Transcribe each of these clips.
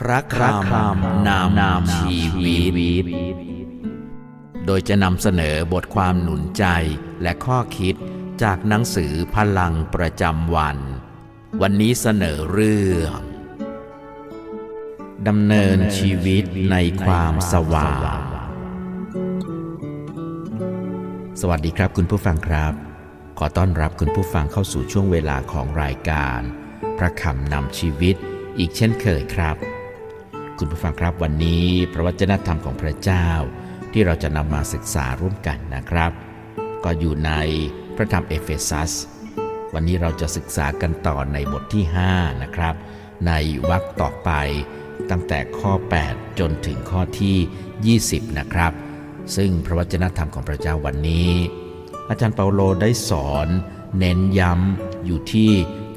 พระคำนำนำชีวิต โดยจะนำเสนอบทความหนุนใจและข้อคิดจากหนังสือพลังประจำวัน วันนี้เสนอเรื่องดำเนินชีวิตในความสว่าง สวัสดีครับคุณผู้ฟังครับ ขอต้อนรับคุณผู้ฟังเข้าสู่ช่วงเวลาของรายการ พระคำนำชีวิตอีกเช่นเคยครับ คุณผู้ฟังครับวันนี้พระวจนะธรรมของพระเจ้า ที่เราจะนำมาศึกษาร่วมกันนะครับ ก็อยู่ในพระธรรมเอเฟซัส วันนี้เราจะศึกษากันต่อในบทที่ 5 นะครับ ในวรรคต่อไปตั้งแต่ข้อ 8 จนถึงข้อที่ 20 นะครับ ซึ่งพระวจนะธรรมของพระเจ้าวันนี้ อาจารย์เปาโลได้สอนเน้นย้ำอยู่ที่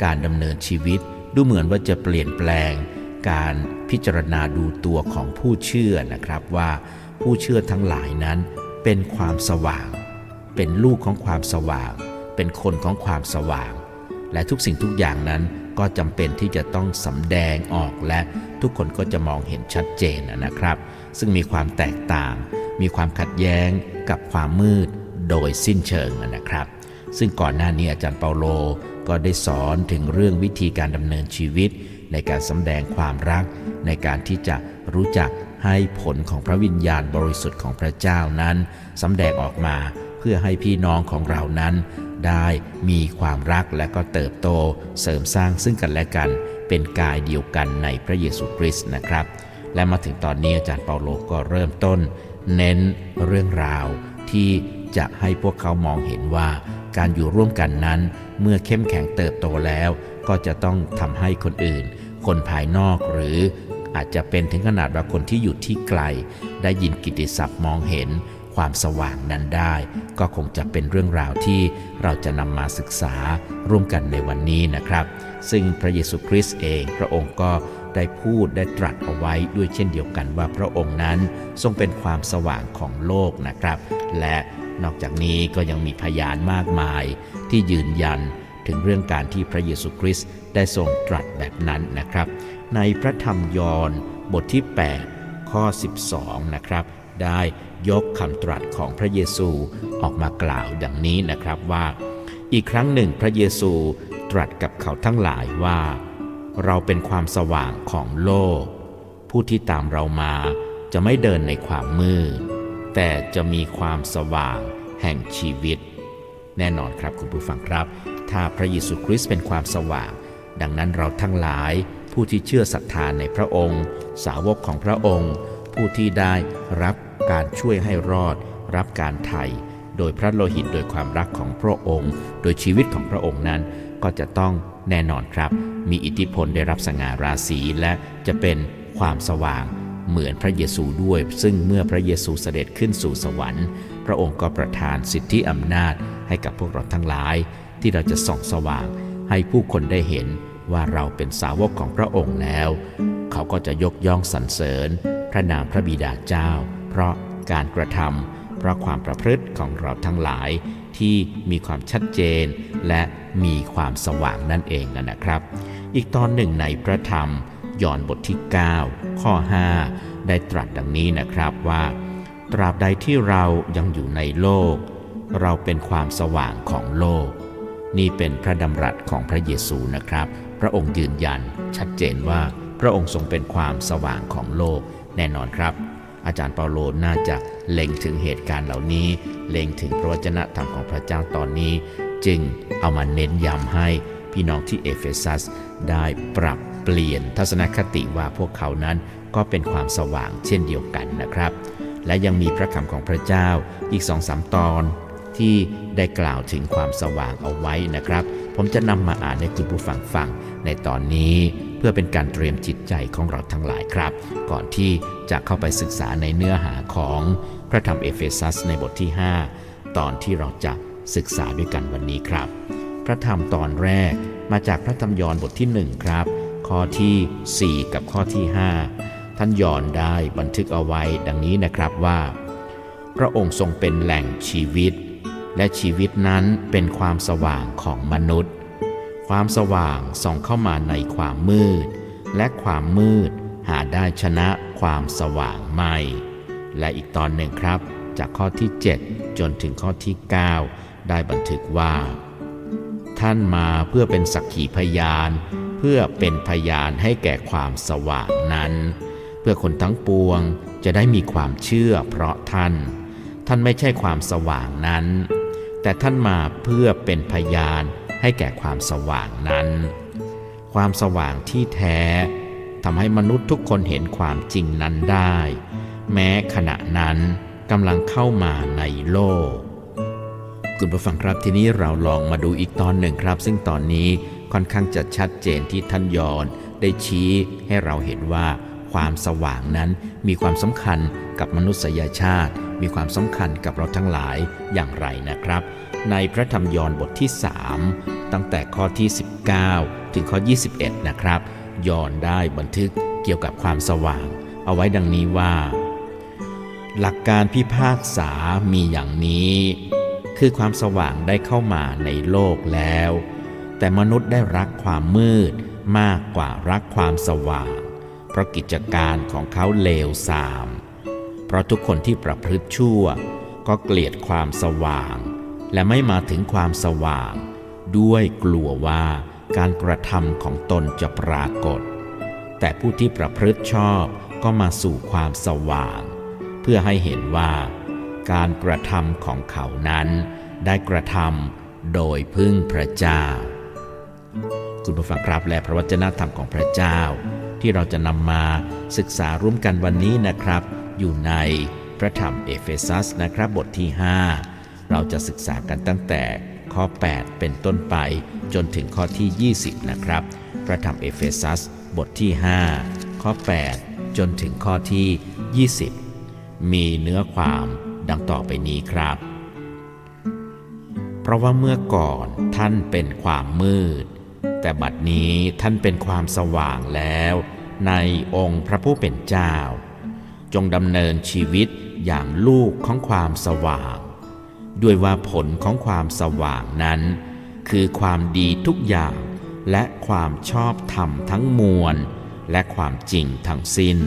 การดำเนินชีวิตดูเหมือนว่าจะเปลี่ยนแปลง การพิจารณาดูตัวของผู้เชื่อนะครับว่าผู้เชื่อทั้งหลายนั้นเป็นความสว่าง เป็นลูกของความสว่าง เป็นคนของความสว่าง และทุกสิ่งทุกอย่างนั้นก็จำเป็นที่จะต้องสำแดงออกและทุกคนก็จะมองเห็นชัดเจนนะครับ ซึ่งมีความแตกต่าง มีความขัดแย้งกับความมืดโดยสิ้นเชิงนะครับ ซึ่งก่อนหน้านี้อาจารย์เปาโลก็ได้สอนถึงเรื่องวิธีการดำเนินชีวิต ในการสำแดงความรัก ในการที่จะรู้จักให้ผลของพระวิญญาณบริสุทธิ์ของพระเจ้านั้นสำแดงออกมาเพื่อให้พี่น้องของเรานั้น ได้มีความรักและก็เติบโตเสริมสร้างซึ่งกันและกัน เป็นกายเดียวกันในพระเยซูคริสต์นะครับ และมาถึงตอนนี้อาจารย์เปาโลก็เริ่มต้น เน้นเรื่องราวที่จะให้พวกเขามองเห็นว่าการอยู่ร่วมกันนั้น เมื่อเข้มแข็งเติบโตแล้ว ก็จะต้องทำให้คนอื่น คนภายนอกหรืออาจจะเป็นถึงขนาดว่าคนที่อยู่ที่ไกล ได้ยินกิตติศัพท์มองเห็นความสว่างนั้นได้ ก็คงจะเป็นเรื่องราวที่เราจะนำมาศึกษาร่วมกันในวันนี้นะครับ ซึ่งพระเยซูคริสต์เองพระองค์ก็ได้พูดได้ตรัสเอาไว้ด้วยเช่นเดียวกันว่าพระองค์นั้นทรงเป็นความสว่างของโลกนะครับ และนอกจากนี้ก็ยังมีพยานมากมายที่ยืนยัน ถึงเรื่องการที่พระเยซูคริสต์ได้ทรงตรัสแบบนั้นนะครับ ในพระธรรมยอห์นบทที่ 8 ข้อ 12 นะครับ ได้ยกคำตรัสของพระเยซูออกมากล่าวดังนี้นะครับว่า อีกครั้งหนึ่งพระเยซูตรัสกับเขาทั้งหลายว่า เราเป็นความสว่างของโลก ผู้ที่ตามเรามาจะไม่เดินในความมืด แต่จะมีความสว่างแห่งชีวิต แน่นอนครับคุณผู้ฟังครับ ถ้าพระเยซูคริสต์เป็นความสว่าง ดังนั้นเราทั้งหลายผู้ที่เชื่อศรัทธาในพระองค์ สาวกของพระองค์ ผู้ที่ได้รับการช่วยให้รอด รับการไถ่โดยพระโลหิตโดยความรักของพระองค์ โดยชีวิตของพระองค์นั้น ก็จะต้องแน่นอนครับ มีอิทธิพลได้รับสง่าราศีและจะเป็นความสว่างเหมือนพระเยซูด้วย ซึ่งเมื่อพระเยซูเสด็จขึ้นสู่สวรรค์ พระองค์ก็ประทานสิทธิอำนาจให้กับพวกเราทั้งหลาย ที่เราจะส่องสว่าง ให้ผู้คนได้เห็นว่าเราเป็นสาวกของพระองค์แล้ว เขาก็จะยกย่องสรรเสริญ พระนามพระบิดาเจ้า เพราะการกระทำเพราะความประพฤติของเราทั้งหลายที่มีความชัดเจนและมีความสว่างนั่นเองนะครับ อีกตอนหนึ่งในพระธรรมยอห์นบทที่ 9 ข้อ 5 ได้ตรัสดังนี้นะครับว่า ตราบใดที่เรายังอยู่ในโลก เราเป็นความสว่างของโลก นี่เป็นพระดำรัสของพระเยซูนะครับ พระองค์ยืนยันชัดเจนว่าพระองค์ทรงเป็นความสว่างของโลกแน่นอนครับ อาจารย์เปาโลน่าจะเล็งถึงเหตุการณ์เหล่านี้ เล็งถึงพระวจนะธรรมของพระเจ้าตอนนี้ จึงเอามาเน้นย้ำให้พี่น้องที่เอเฟซัสได้ปรับเปลี่ยนทัศนคติว่าพวกเขานั้นก็เป็นความสว่างเช่นเดียวกันนะครับ และยังมีพระคำของพระเจ้าอีกสองสามตอน ที่ได้กล่าวถึงความสว่างเอาไว้นะครับ ผมจะนำมาอ่านให้คุณผู้ฟังฟังในตอนนี้เพื่อเป็นการเตรียมจิตใจของเราทั้งหลายครับ ก่อนที่จะเข้าไปศึกษาในเนื้อหาของพระธรรมเอเฟซัสในบทที่ 5 ตอนที่เราจะศึกษาด้วยกันวันนี้ครับ พระธรรมตอนแรกมาจากพระธรรมยอห์นบทที่ 1 ครับ ข้อที่ 4 กับข้อที่ 5 ท่านยอห์นได้บันทึกเอาไว้ดังนี้นะครับว่า พระองค์ทรงเป็นแหล่งชีวิต และชีวิตนั้นเป็นความสว่างของมนุษย์ ความสว่างส่องเข้ามาในความมืด และความมืดหาได้ชนะความสว่างไม่ และอีกตอนหนึ่งครับ จากข้อที่ 7 จนถึงข้อที่ 9 ได้บันทึกว่า ท่านมาเพื่อเป็นสักขีพยาน เพื่อเป็นพยานให้แก่ความสว่างนั้น เพื่อคนทั้งปวงจะได้มีความเชื่อเพราะท่าน ท่านไม่ใช่ความสว่างนั้น แต่ท่านมาเพื่อเป็นพยานให้แก่ความสว่างนั้น ความสว่างที่แท้ทำให้มนุษย์ทุกคนเห็นความจริงนั้นได้ แม้ขณะนั้นกำลังเข้ามาในโลก คุณผู้ฟังครับทีนี้เราลองมาดูอีกตอนหนึ่งครับ ซึ่งตอนนี้ค่อนข้างจะชัดเจนที่ท่านยอนได้ชี้ให้เราเห็นว่า ความสว่างนั้นมีความสำคัญกับมนุษยชาติ มีความสำคัญกับเราทั้งหลายอย่างไรนะครับ ในพระธรรมยอห์นบทที่ 3 ตั้งแต่ข้อที่ 19 ถึงข้อ 21 นะครับ ยอห์นได้บันทึกเกี่ยวกับความสว่าง เอาไว้ดังนี้ว่า หลักการพิพากษามีอย่างนี้ คือความสว่างได้เข้ามาในโลกแล้ว แต่มนุษย์ได้รักความมืดมากกว่ารักความสว่าง เพราะกิจการของเขาเลวทราม เพราะทุกคนที่ประพฤติชั่ว ก็เกลียดความสว่าง และไม่มาถึงความสว่าง ด้วยกลัวว่าการกระทำของตนจะปรากฏ แต่ผู้ที่ประพฤติชอบก็มาสู่ความสว่าง เพื่อให้เห็นว่า การกระทำของเขานั้น ได้กระทำโดยพึ่งพระเจ้า คุณผู้ฟังครับและพระวจนะธรรมของพระเจ้า ที่เราจะนำมาศึกษาร่วมกันวันนี้นะครับ อยู่ในพระธรรมเอเฟซัสนะครับบทที่ 5 เราจะศึกษากันตั้งแต่ข้อ 8 เป็นต้นไปจนถึงข้อที่ 20 นะครับ พระธรรมเอเฟซัสบทที่ 5 ข้อ 8 จนถึงข้อที่ 20 มีเนื้อความดังต่อไปนี้ครับ เพราะว่าเมื่อก่อนท่านเป็นความมืด แต่บัดนี้ท่านเป็นความสว่างแล้ว ในองค์พระผู้เป็นเจ้า จงดำเนินชีวิตอย่างลูกของความสว่าง ด้วยว่าผลของความสว่างนั้น คือความดีทุกอย่างและความชอบธรรมทั้งมวล และความจริงทั้งสิ้น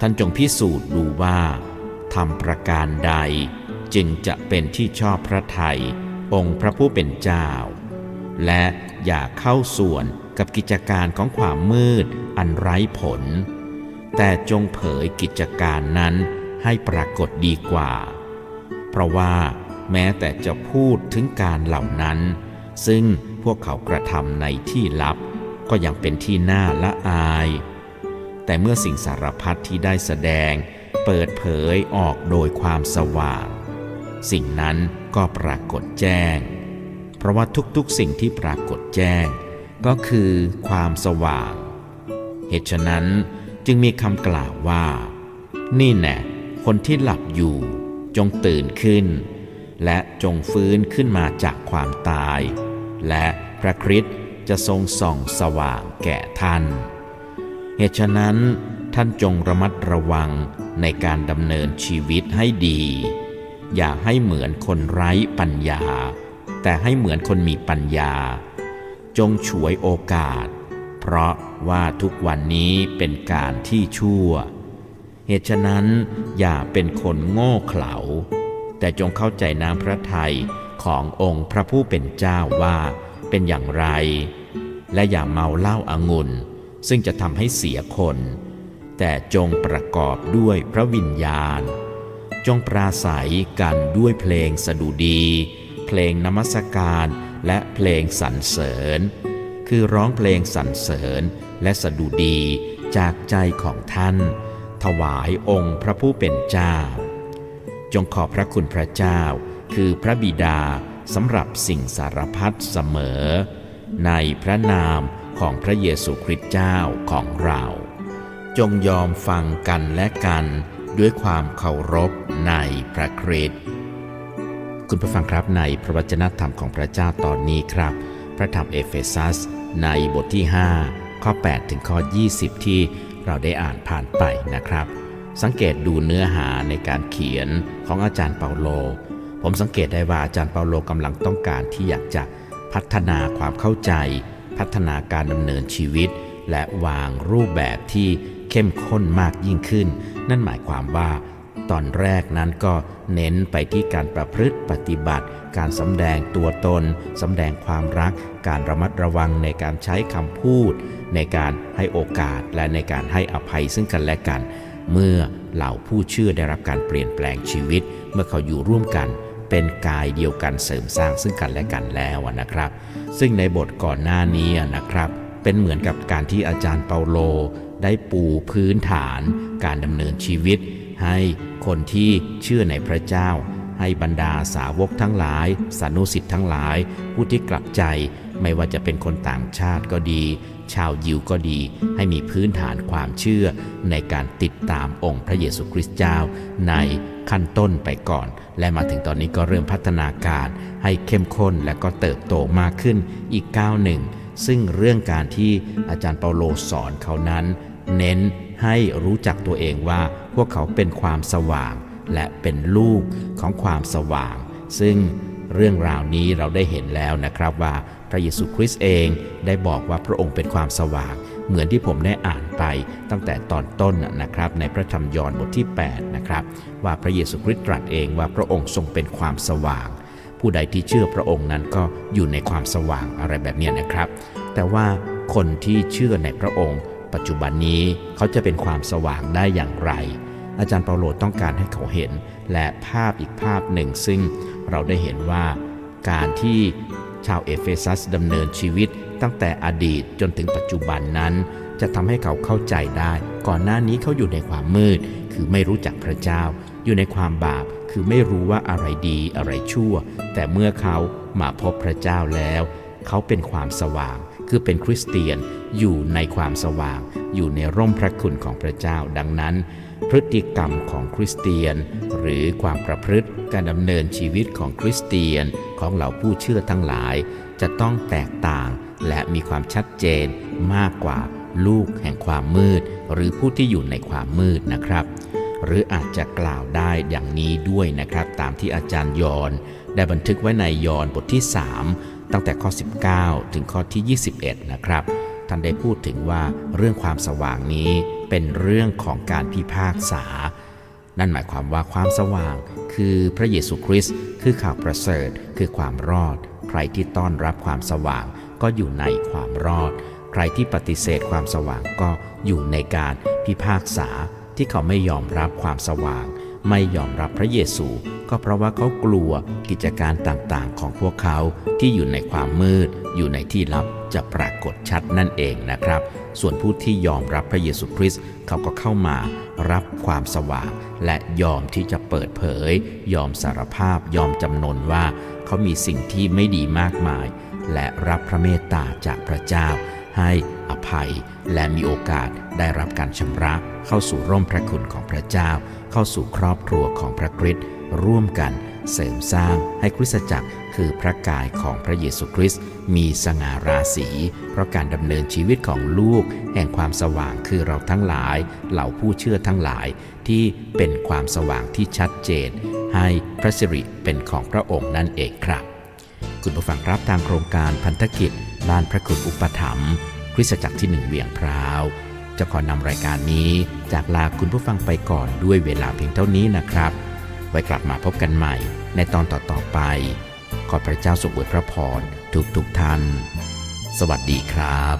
ท่านจงพิสูจน์ดูว่าทำประการใดจึงจะเป็นที่ชอบพระทัยองค์พระผู้เป็นเจ้า และอย่าเข้าส่วน กับกิจการของความมืดอันไร้ผล แต่จงเผยกิจการนั้นให้ปรากฏดีกว่า เพราะว่าแม้แต่จะพูดถึงการเหล่านั้น ซึ่งพวกเขากระทำในที่ลับ ก็ยังเป็นที่น่าละอาย แต่เมื่อสิ่งสารพัดที่ได้แสดง เปิดเผยออกโดยความสว่าง สิ่งนั้นก็ปรากฏแจ้ง เพราะว่าทุกๆสิ่งที่ปรากฏแจ้ง ก็คือความสว่าง เหตุฉะนั้นจึงมีคำกล่าวว่า นี่แน่คนที่หลับอยู่จงตื่นขึ้น และจงฟื้นขึ้นมาจากความตาย และพระคริสต์จะทรงส่องสว่างแก่ท่าน เหตุฉะนั้นท่านจงระมัดระวังในการดำเนินชีวิตให้ดี อย่าให้เหมือนคนไร้ปัญญา แต่ให้เหมือนคนมีปัญญา จงฉวยโอกาส เพราะว่าทุกวันนี้เป็นการที่ชั่ว เหตุฉะนั้นอย่าเป็นคนโง่เขลา แต่จงเข้าใจน้ำพระทัยขององค์พระผู้เป็นเจ้าว่าเป็นอย่างไร และอย่าเมาเหล้าอางุ่น ซึ่งจะทำให้เสียคน แต่จงประกอบด้วยพระวิญญาณ จงปราศัยกันด้วยเพลงสดุดี เพลงนมัสการ และเพลงสรรเสริญ คือร้องเพลงสรรเสริญและสดุดีจากใจของท่าน ถวายองค์พระผู้เป็นเจ้า จงขอบพระคุณพระเจ้า คือพระบิดาสำหรับสิ่งสารพัดเสมอ ในพระนามของพระเยซูคริสต์เจ้าของเรา จงยอมฟังกันและกันด้วยความเคารพในพระคริสต์ คุณผู้ฟังครับในพระวจนะธรรมของพระเจ้าตอนนี้ครับ พระธรรมเอเฟซัส ในบทที่ 5 ข้อ 8 ถึงข้อ 20 ที่เราได้อ่านผ่านไปนะครับ สังเกตดูเนื้อหาในการเขียนของอาจารย์เปาโล ผมสังเกตได้ว่าอาจารย์เปาโลกำลังต้องการที่อยากจะพัฒนาความเข้าใจ พัฒนาการดำเนินชีวิต และวางรูปแบบที่เข้มข้นมากยิ่งขึ้น นั่นหมายความว่า ตอนแรกนั้นก็เน้นไปที่การประพฤติปฏิบัติ การสำแดงตัวตนสำแดงความรัก การระมัดระวังในการใช้คำพูด ในการให้โอกาสและในการให้อภัยซึ่งกันและกัน เมื่อเหล่าผู้เชื่อได้รับการเปลี่ยนแปลงชีวิต เมื่อเขาอยู่ร่วมกันเป็นกายเดียวกันเสริมสร้างซึ่งกันและกันแล้วนะครับ ซึ่งในบทก่อนหน้านี้นะครับ เป็นเหมือนกับการที่อาจารย์เปาโล ได้ปูพื้นฐาน การดำเนินชีวิต ให้คนที่เชื่อในพระเจ้า ให้บรรดาสาวกทั้งหลาย สานุสิทธิ์ทั้งหลาย ผู้ที่กลับใจ ไม่ว่าจะเป็นคนต่างชาติก็ดี ชาวยิวก็ดี ให้มีพื้นฐานความเชื่อในการติดตามองค์พระเยซูคริสต์เจ้า ในขั้นต้นไปก่อน และมาถึงตอนนี้ก็เริ่มพัฒนาการให้เข้มข้นและก็เติบโตมากขึ้นอีกก้าวหนึ่งซึ่งเรื่องการที่อาจารย์เปาโลสอนเขานั้น เน้นให้รู้จักตัวเองว่า พวกเขาเป็นความสว่าง และเป็นลูกของความสว่าง ซึ่งเรื่องราวนี้เราได้เห็นแล้วนะครับว่าพระเยซูคริสต์เองได้บอกว่าพระองค์เป็นความสว่าง เหมือนที่ผมได้อ่านไปตั้งแต่ตอนต้นนะครับ ในพระธรรมยอห์นบทที่8นะครับว่าพระเยซูคริสต์ตรัสเองว่าพระองค์ทรงเป็นความสว่าง ผู้ใดที่เชื่อพระองค์นั้นก็อยู่ในความสว่างอะไรแบบนี้นะครับ แต่ว่าคนที่เชื่อในพระองค์ ปัจจุบันนี้เขาจะเป็นความสว่างได้อย่างไร อาจารย์เปาโลต้องการให้เขาเห็น และภาพอีกภาพหนึ่ง ซึ่งเราได้เห็นว่าการที่ชาวเอเฟซัสดำเนินชีวิตตั้งแต่อดีตจนถึงปัจจุบันนั้น จะทำให้เขาเข้าใจได้ ก่อนหน้านี้เขาอยู่ในความมืด คือไม่รู้จักพระเจ้า อยู่ในความบาปคือไม่รู้ว่าอะไรดีอะไรชั่ว แต่เมื่อเขามาพบพระเจ้าแล้ว เขาเป็นความสว่าง คือเป็นคริสเตียนอยู่ในความสว่าง อยู่ในร่มพระคุณของพระเจ้าดังนั้น พฤติกรรมของคริสเตียน หรือความประพฤติการดำเนินชีวิตของคริสเตียนของเหล่าผู้เชื่อทั้งหลาย จะต้องแตกต่างและมีความชัดเจนมากกว่าลูกแห่งความมืด หรือผู้ที่อยู่ในความมืดนะครับ หรืออาจจะกล่าวได้อย่างนี้ด้วยนะครับ ตามที่อาจารย์ยอนได้บันทึกไว้ในยอนบทที่ 3 ตั้งแต่ข้อ 19 ถึงข้อที่ 21 นะครับท่านได้พูดถึงว่าเรื่องความสว่างนี้ เป็นเรื่องของการพิพากษา นั่นหมายความว่าความสว่าง คือพระเยซูคริสต์คือข่าวประเสริฐ คือความรอด ใครที่ต้อนรับความสว่างก็อยู่ในความรอด ใครที่ปฏิเสธความสว่างก็อยู่ในการพิพากษาที่เขาไม่ยอมรับความสว่าง ไม่ยอมรับพระเยซู ก็เพราะว่าเขากลัวกิจการต่างๆ ของพวกเขาที่อยู่ในความมืด อยู่ในที่ลับจะปรากฏชัดนั่นเองนะครับ ส่วนผู้ที่ยอมรับพระเยซูคริสต์เขาก็เข้ามารับความสว่าง และยอมที่จะเปิดเผย ยอมสารภาพ ยอมจำนนว่า เขามีสิ่งที่ไม่ดีมากมาย และรับพระเมตตาจากพระเจ้า ให้อภัย และมีโอกาสได้รับการชำระ เข้าสู่ร่มพระคุณของพระเจ้า เข้าสู่ครอบครัวของพระคริสต์ร่วมกัน เสริมสร้างให้คริสตจักรคือพระกายของพระเยซูคริสต์มีสง่าราศี เพราะการดำเนินชีวิตของลูก แห่งความสว่างคือเราทั้งหลาย เหล่าผู้เชื่อทั้งหลาย ที่เป็นความสว่างที่ชัดเจน ให้พระสิริเป็นของพระองค์นั่นเองครับ คุณผู้ฟังรับทางโครงการพันธกิจบ้านพระคุณอุปถัมภ์คริสตจักรที่หนึ่งเวียงพร้าวจะขอนำรายการนี้ จากลาคุณผู้ฟังไปก่อนด้วยเวลาเพียงเท่านี้นะครับ ไว้กลับมาพบกันใหม่ ในตอนต่อๆไป ขอพระเจ้าทรงอวยพระพรทุกทุกๆท่าน สวัสดีครับ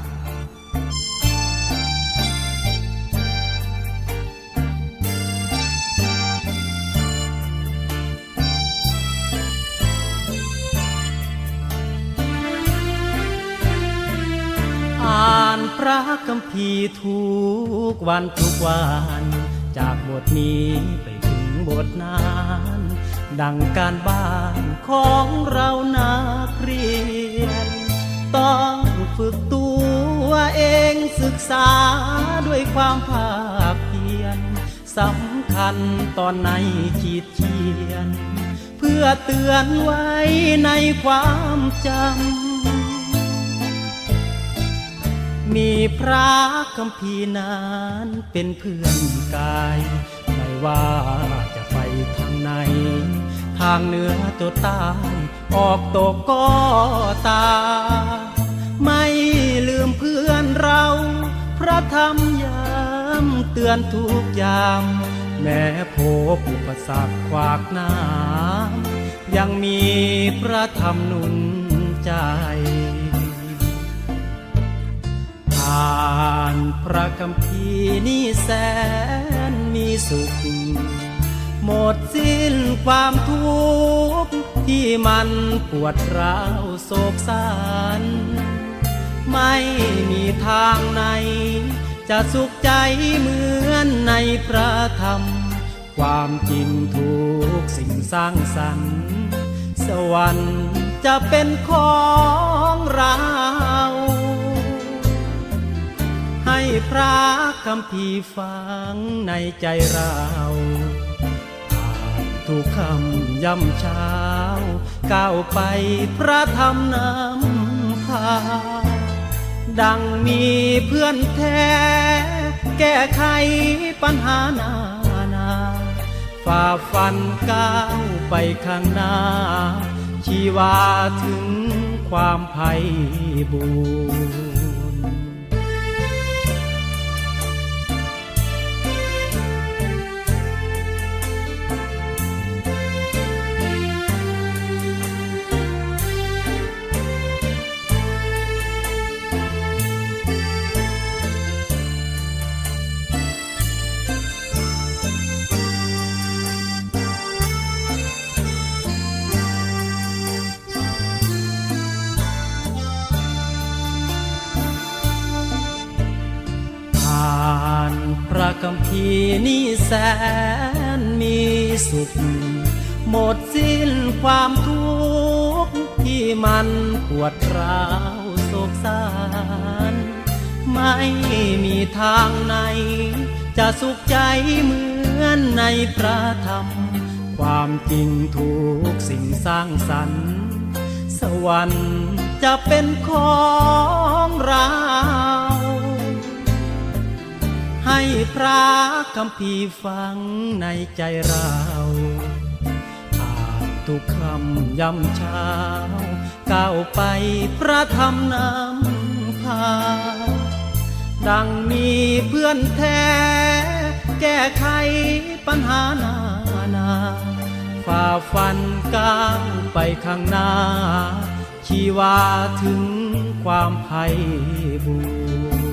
อ่านพระคัมภีร์ทุกวันทุกวัน จากบทนี้ไป บทนั้นดังการบ้านของเรานักเรียน ต้องฝึกตัวเองศึกษาด้วยความภาคเพียรสำคัญตอนในขีดเขียน เพื่อเตือนไว้ในความจำ มีพระคำพีร์นานเป็นเพื่อนกาย ไม่ว่า ทางไหน ทางเหนือตัวใต้ออกตกก็ตา ไม่ลืมเพื่อนเรา พระธรรมยามเตือนทุกยาม แม้พบอุปสรรคขวากน้ายังมีพระธรรมนุนใจอ่านพระคัมภีร์นี่แสนมีสุข หมดสิ้นความทุกข์ที่มันปวดร้าวโศกสารไม่มีทางไหน จะสุขใจเหมือนในพระธรรม ความจริงทุกสิ่งสร้างสรรค์ สวรรค์จะเป็นของเรา ให้พระคำพีฟังในใจเรา ทุกคำย่ำเช้า ก้าวไปพระธรรมนำพา ดังมีเพื่อนแท้ แก้ไขปัญหานานาฝ่าฟันก้าวไปข้างหน้า ชีวาถึงความไพ่บูร สุข หมดสิ้นความทุกข์ที่มันปวดร้าวโศกสารไม่มีทางไหน จะสุขใจเหมือนในพระธรรม ความจริงทุกสิ่งสร้างสรรค์ สวรรค์จะเป็นของเรา ให้พระคำพีฟังในใจเราอ่านทุกคำยำเช้าก้าวไปพระธรรมนำพา ดังมีเพื่อนแท้ แก้ไขปัญหานานาฝ่าฟันก้าวไปข้างหน้า ชีวาถึงความไพ่บูร